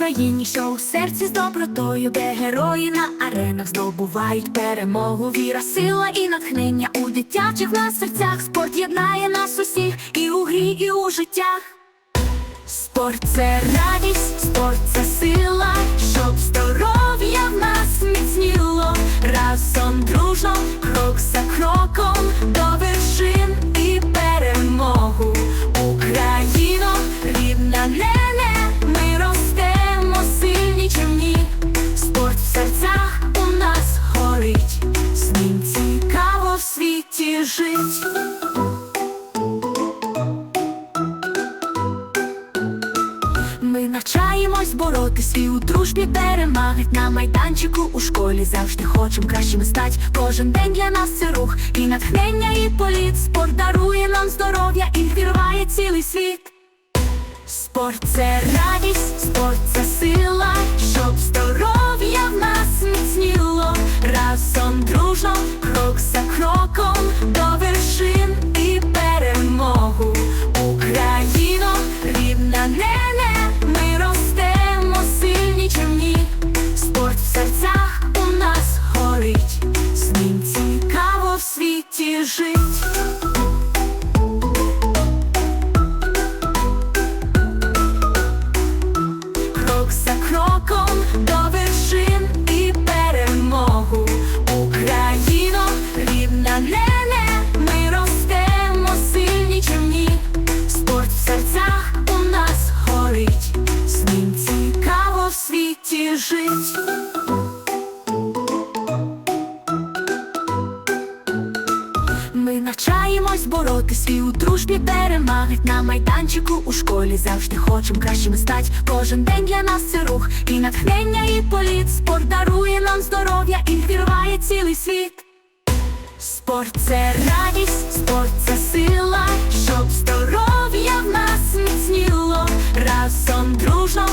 Україні, що у серці з добротою, де герої на аренах здобувають перемогу. Віра, сила і натхнення у дитячих на серцях. Спорт єднає нас усіх і у грі, і у життях. Спорт це радість, спорт це сила, світі жить. Ми навчаємось боротись і у дружбі перемагать на майданчику у школі завжди хочем кращими стать. Кожен день для нас це рух і натхнення, і політ. Спорт дарує нам здоров'я і вірває цілий світ. Спорт це радість, спорт це світі жить. крок за кроком до вершин і перемогу. Україно, рідна нене, ми ростемо сильні чимні. Спорт в серцях у нас горить, з цікаво в світі жить. Ми навчаємось боротись і у дружбі перемагать на майданчику у школі завжди хочем кращими стать. Кожен день для нас це рух і натхнення, і політ. Спорт дарує нам здоров'я і вірває цілий світ. Спорт це радість, спорт це сила, щоб здоров'я в нас міцніло. Разом дружно,